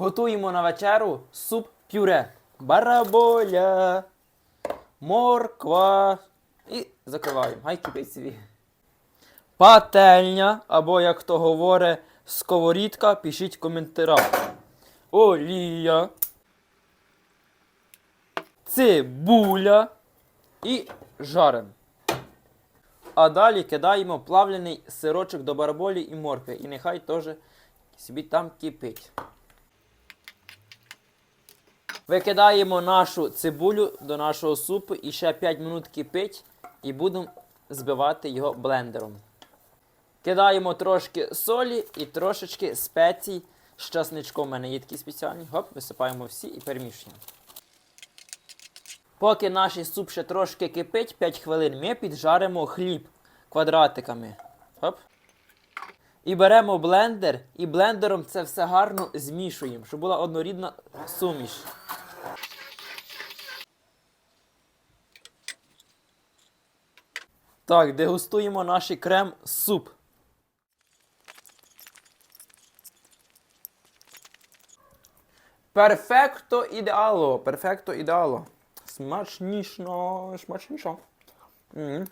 Готуємо на вечеру суп пюре. Бараболя, морква. І закриваємо. Гай кипить собі. Пательня, або як хто говорить, сковорідка, пишіть в коментарях. Олія. Цибуля і жарим. А далі кидаємо плавлений сирочок до бараболі і моркви. І нехай теж собі там кипить. Викидаємо нашу цибулю до нашого супу і ще 5 минут кипить і будемо збивати його блендером. Кидаємо трошки солі і трошечки спецій з часничком. У мене є такі спеціальні. Гоп, висипаємо всі і перемішуємо. Поки наш суп ще трошки кипить, 5 хвилин, ми піджаримо хліб квадратиками. Хоп. І беремо блендер, і блендером це все гарно змішуємо, щоб була однорідна суміш. Так, дегустуємо наш крем-суп. Перфекто ідеало. Перфекто ідеало. Смачніше, смачніше. Мгм.